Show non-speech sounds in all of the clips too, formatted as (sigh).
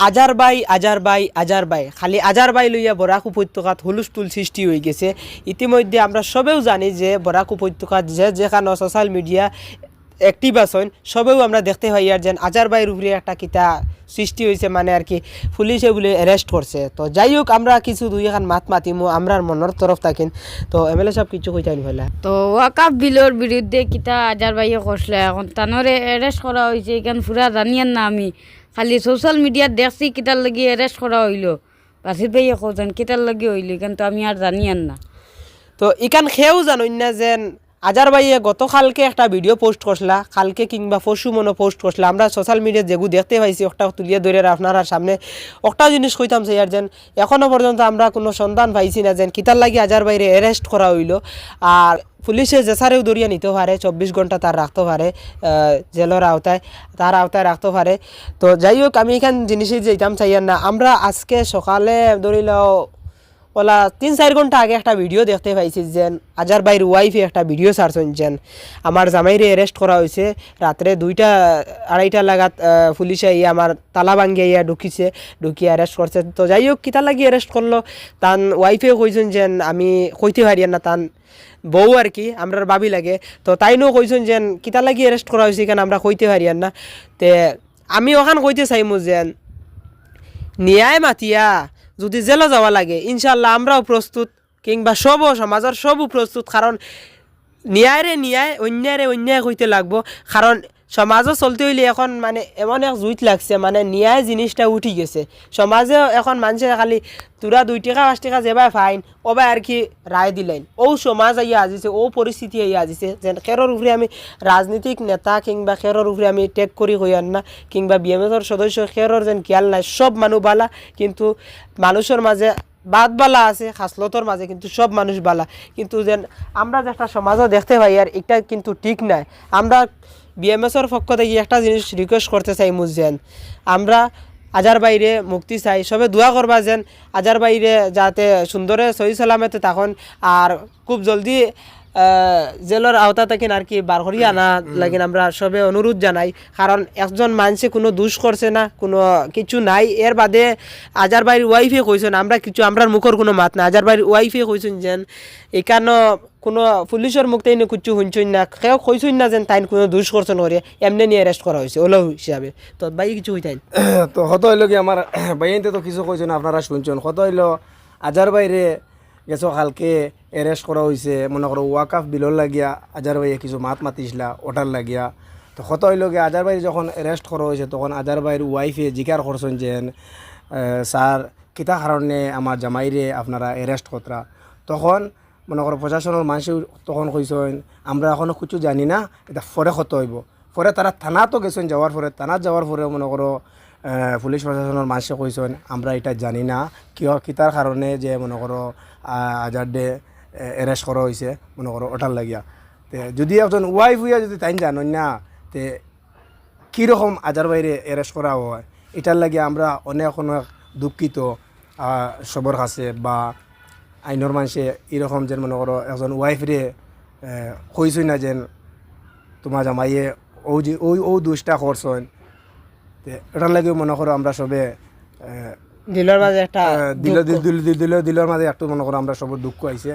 আজার বাই আজার বাই খালি আজার বাই লইয়া বরাক উপত্যকাত হুলুস্থুল সৃষ্টি হয়ে গেছে। ইতিমধ্যে আমরা সবেও জানি যে বরাক উপত্যকাত যে যেখানে সোশ্যাল মিডিয়া অ্যাক্টিভ আছেন, সবেও আমরা দেখতে পাই আর যেন আজার বাইর উপরে একটা কিতা সৃষ্টি হয়েছে মানে আর কি পুলিশে বলে অ্যারেস্ট করছে তো যাই হোক, আমরা কিছু দুই এখন মাত মাতিমু আমরার মনের তরফ থাকিন। তো এম এল এ সাহেব, কিছু কইতাইন ভাইলা তো ওয়াকাফ বিলের বিরুদ্ধে কিতা আজার বাইয়ে করছিল এখন তানরে অ্যারেস্ট করা হয়েছে এখান পুরা জানিয়ান না আমি। খালি সোশ্যাল মিডিয়াত দেখছি কেটার লাগি অ্যারেস্ট করা হইল। বাসির ভাইয়ে কোথান কেটার লাগি হইল, কিন্তু আমি আর জানিয়ান না। তো ইকান খেয়েও জানুন না যেন আজার ভাইয়ে গতকালকে একটা ভিডিও পোস্ট করছিলা, কালকে কিংবা পশু মনে পোস্ট করছিলা। আমরা সোশ্যাল মিডিয়ায় যেগু দেখতে পাইছি, একটা তুলিয়ে ধরে আপনারা সামনে। একটা জিনিস কইতাম সেই আর যেন, এখনও পর্যন্ত আমরা কোনো সন্ধান পাইছি না যেন কিতার লাগি আজার বাইরে অ্যারেস্ট করা হইল। আর পুলিশে জেসারেও দরিয়া নিতে পারে, চব্বিশ ঘণ্টা তার রাখতে পারে জেলের আওতায়, তার আওতায় রাখতে পারে। তো যাই হোক, আমি এখান জিনিসে যেতাম চাইয়ার না। আমরা আজকে সকালে ধরিল ওলা তিন চার ঘণ্টা আগে একটা ভিডিও দেখতে পাইছি যেন আজার বাইর ওয়াইফে একটা ভিডিও ছাড়ছেন যেন। আমার জামাইরে অ্যারেস্ট করা হয়েছে রাত্রে দুইটা আড়াইটা লাগাত পুলিশে ইয়ে আমার তালা ভাঙ্গিয়ে ইয়া ঢুকিছে। ঢুকিয়ে অ্যারেস্ট করছে তো যাই হোক, কিতা লাগি অ্যারেস্ট করল তান ওয়াইফে কইছেন যেন আমি কইতে পারি না তান। বউ আর কি আমরার বাবি লাগে। তো তাইনও কইছেন যেন কিতা লাগি অ্যারেস্ট করা হয়েছে কেন আমরা কইতে পারি না। তে আমি ওখান কইতে চাইমু যেন, ন্যায় মাতিয়া যদি জেলে যাওয়া লাগে ইনশাল্লাহ আমরাও প্রস্তুত, কিংবা সব সমাজের সবও প্রস্তুত, কারণ ন্যায়রে ন্যায়, অন্যায়রে অন্যায় হইতে লাগবো, কারণ সমাজও চলতে হইলে এখন মানে এমন এক জুইত লাগছে মানে ন্যায় জিনিসটা উঠি গেছে। সমাজে এখন মানুষের খালি তোরা দুই টাকা, পাঁচ টাকা যেবাই ফাইন, ওবাই আর কি রায় দিলেন। ও সমাজ আইয়া আজিছে ও পরিস্থিতি আইয়া আজিছে, যেন খেরর উপরে আমি রাজনীতিক নেতা কিংবা খেরর উপরে আমি টেক করি হইয়ান না, কিংবা বিএমএসর সদস্য খেরর যেন খেয়াল নাই সব মানুষ বালা, কিন্তু মানুষের মাঝে বাদ বালা আছে খাসলতর মাঝে কিন্তু সব মানুষ বালা। কিন্তু যেন আমরা যে একটা সমাজও দেখতে পাই আর এটা কিন্তু ঠিক নাই। আমরা বিএমএসর পক্ষ থেকে একটা জিনিস রিকোয়েস্ট করতে চাই মুজেন আমরা আজার বাইরে মুক্তি চাই, সবে দোয়া করবা যেন আজার বাইরে যাতে সুন্দরে সহি সালামতে তখন আর খুব জলদি জেলের আওতা থাকেন আর কি বার করিয়া আনা লাগিন আমরা সবে অনুরোধ জানাই। কারণ একজন মানুষে কোনো দোষ করছে না, কোনো কিছু নাই। এর বাদে আজার বাড়ির ওয়াইফে কইছেন আমরা কিছু আমরার মুখর কোনো মাত না আজার বাড়ির ওয়াইফে কইছেন যেন এখানো কোনো পুলিশের মুখ তাই কিছু শুনছেন না কেউ কইছেন না যেন তাই কোনো দোষ করছেন করে এমনি নিয়ে অ্যারেস্ট করা হয়েছে ওলো হিসাবে তো বাই কিছু হইতাই (coughs) তো কত হইল কি আমার (coughs) বাইনতে তো কিছু কইছেন আপনারা শুনছেন। কত হইল আজার বাইরে গেছো, কালকে এরেস্ট করা হয়েছে মনে করো ওয়াকাফ বিলর লাগিয়া আজার বাইরে কিছু মাত মাতিছিলা ওটার লাগিয়া। তো কত হইল কি আজার বাইরে যখন এরেস্ট করা হয়েছে তখন আজার বাইর ওয়াইফে জিকার করছেন যেন স্যার কিতা কারণে আমার জামাইরে আপনারা এরেস্ট কতরা তখন, মনে করো প্রশাসনের মানুষ তখন কইছেন আমরা এখনও কিছু জানি না, এটা পরে কত হইব পরে তারা থানা তো গেছেন যাওয়ার পরে থানাত যাওয়ার পরে মনে করো পুলিশ প্রশাসনের মানুষে কইছেন আমরা এটা জানি না। কিয়? কিতার কারণে যে মনে করো আজার ডে এরেস্ট করা হয়েছে মনে করো ওটার লাগিয়া। তে, যদি একজন ওয়াইফ হইয়া যদি তাই জানেন না, তে কীরকম আজার বাইরে এরেস্ট করা হয়? এটার লাগে আমরা অনেক অনেক দুঃখিত সবর কাছে বা আইনের মানুষে এরকম যেন মনে করো একজন ওয়াইফরে কইছই না যেন তোমার জামাইয়ে ও যে ওই ও দুষ্টা করছেন এটার লাগে মনে করো আমরা সবে দিলের মাঝে একটা দিল দিল দিল দিল দিল দিলের মাঝে একটু মনে করো আমরা সব দুঃখ আইছে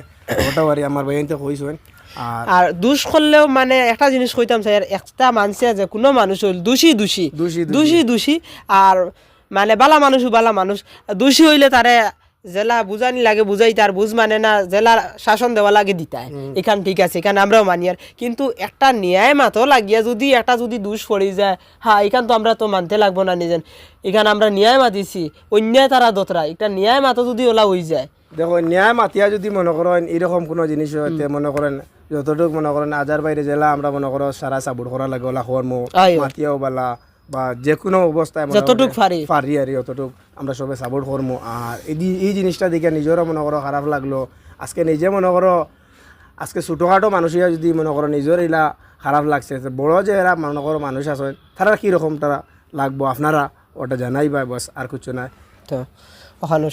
ওটাও আর আমার বাইনতে কইছেন আর আর দুষ করলেও মানে একটা জিনিস কইতাম স্যার একটা মানুষে যে কোনো মানুষ হইল দোষী। দোষী দোষী, দোষী দোষী। আর মানে বালা মানুষ বালা মানুষ। দোষী হইলে তারে জেলা বুঝানি লাগে বুঝাই তার বুঝ মানে না জেলার শাসন দেওয়া লাগে দিতায়। এখান ঠিক আছে এখানে আমরাও মানি আর। কিন্তু একটা ন্যায় মাতো লাগিয়া যদি একটা যদি দুষ পড়ে যায় হ্যাঁ এখান তো আমরা তো মানতে লাগবো না নিজেন এখানে আমরা ন্যায় মাতিছি অন্যায় তারা দোতরা। একটা ন্যায় মাতো যদি ওলা হয়ে যায়। দেখো ন্যায় মাতিয়া যদি মনে করেন এরকম কোনো জিনিস মনে করেন যতটুকু মনে করেন আজার বাইরে জেলা আমরা মনে করো সারা সাবুর করা লাগে ওলা আয়। মাতিয়াও বালা বা যে কোনো অবস্থায় মনে যতটুক করে পারি। পারি আর অতটুক আমরা সবে সাপোর্ট করব আর এই এই জিনিসটা দেখে নিজেরও মনে করো খারাপ লাগল। আজকে নিজে মনে করো আজকে ছোটোখাটো মানুষিয়া যদি মনে করো নিজের এলা খারাপ লাগছে বড় যে এরা মনে করো মানুষ আছে তারা কীরকম তারা লাগবো? আপনারা ওটা জানাই বা বস আর কিছু নাই। তো ওখানেও